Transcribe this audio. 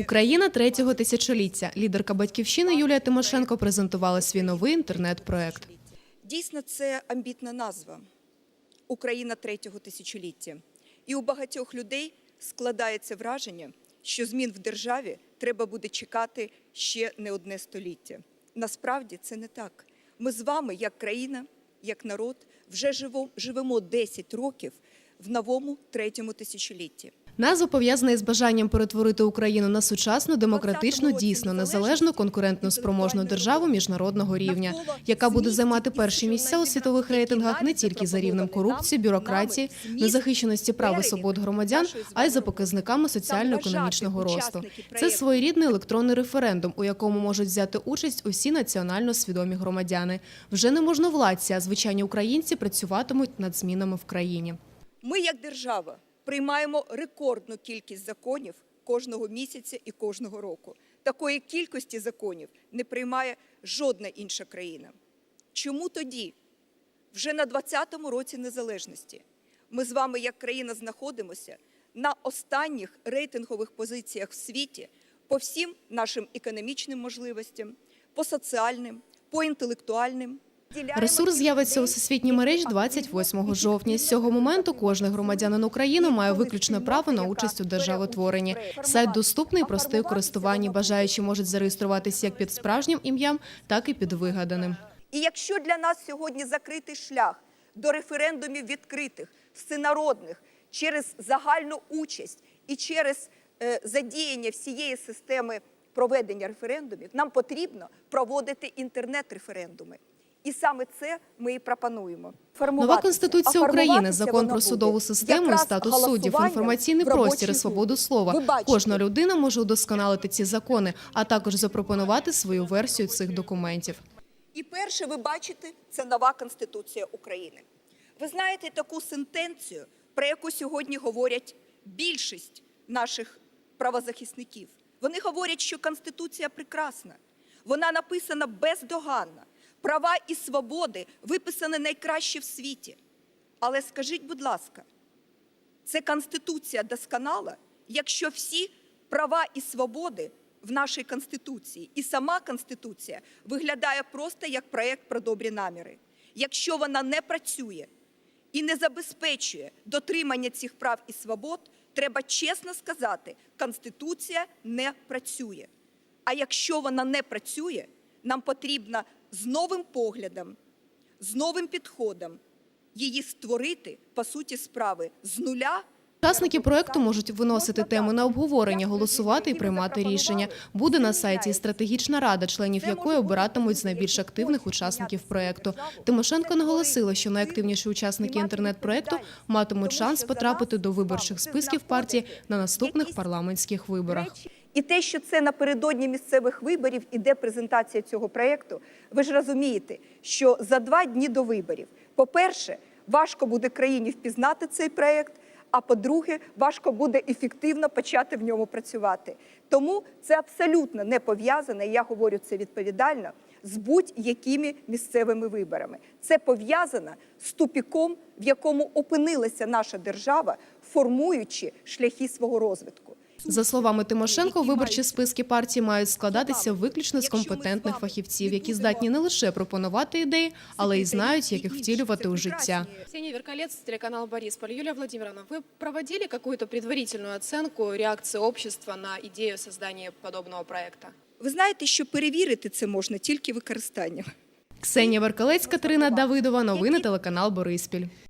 Україна третього тисячоліття. Лідерка батьківщини Юлія Тимошенко презентувала свій новий інтернет-проект. Дійсно, це амбітна назва Україна третього тисячоліття. І у багатьох людей складається враження, що змін в державі треба буде чекати ще не одне століття. Насправді це не так. Ми з вами, як країна, як народ, вже живемо 10 років в новому третьому тисячолітті. Назва пов'язана із бажанням перетворити Україну на сучасну, демократичну, дійсно незалежну, конкурентно спроможну державу міжнародного рівня, яка буде займати перші місця у світових рейтингах не тільки за рівнем корупції, бюрократії, незахищеності прав і свобод громадян, а й за показниками соціально-економічного росту. Це своєрідний електронний референдум, у якому можуть взяти участь усі національно свідомі громадяни. Вже не можновладці, а звичайні українці працюватимуть над змінами в країні. Ми, як держава, приймаємо рекордну кількість законів кожного місяця і кожного року. Такої кількості законів не приймає жодна інша країна. Чому тоді, вже на 20-му році незалежності, ми з вами, як країна, знаходимося на останніх рейтингових позиціях в світі по всім нашим економічним можливостям, по соціальним, по інтелектуальним. Ресурс з'явиться у всесвітній мережі 28 жовтня. З цього моменту кожен громадянин України має виключне право на участь у державотворенні. Сайт доступний, простий у користуванні. Бажаючі можуть зареєструватися як під справжнім ім'ям, так і під вигаданим. І якщо для нас сьогодні закритий шлях до референдумів відкритих, всенародних, через загальну участь і через е, задіяння всієї системи проведення референдумів, нам потрібно проводити інтернет-референдуми. І саме це ми і пропонуємо. Нова конституція України, закон про судову систему і статус суддів, інформаційний простір і свободу слова. Кожна людина може удосконалити ці закони, а також запропонувати свою версію цих документів. І перше, ви бачите, це нова Конституція України. Ви знаєте таку сентенцію, про яку сьогодні говорять більшість наших правозахисників. Вони говорять, що Конституція прекрасна, вона написана бездоганна, права і свободи виписані найкраще в світі. Але скажіть, будь ласка, це Конституція досконала, якщо всі права і свободи в нашій Конституції і сама Конституція виглядає просто як проєкт про добрі наміри. Якщо вона не працює і не забезпечує дотримання цих прав і свобод, треба чесно сказати, Конституція не працює. А якщо вона не працює, нам потрібно з новим поглядом, з новим підходом її створити, по суті справи, з нуля Учасники проекту можуть виносити теми на обговорення, голосувати і приймати рішення. Буде на сайті стратегічна рада, членів якої обиратимуть з найбільш активних учасників проекту. Тимошенко наголосила, що найактивніші учасники інтернет-проекту матимуть шанс потрапити до виборчих списків партії на наступних парламентських виборах. І те, що це напередодні місцевих виборів іде презентація цього проєкту, ви ж розумієте, що за два дні до виборів, по-перше, важко буде країні впізнати цей проєкт, а по-друге, важко буде ефективно почати в ньому працювати. Тому це абсолютно не пов'язане, я говорю це відповідально, з будь-якими місцевими виборами. Це пов'язано з тупіком, в якому опинилася наша держава, формуючи шляхи свого розвитку. За словами Тимошенко, виборчі списки партії мають складатися виключно з компетентних фахівців, які здатні не лише пропонувати ідеї, але й знають, як їх втілювати у життя. Ксения Веркалец, телеканал Борисполь. Юлия Владимировна, вы проводили какую-то предварительную оценку реакции общества на идею создания подобного проекта? Ви знаєте, що перевірити це можна тільки використанням. Ксенія Веркалець, Катерина Давидова. Новини телеканал Бориспіль.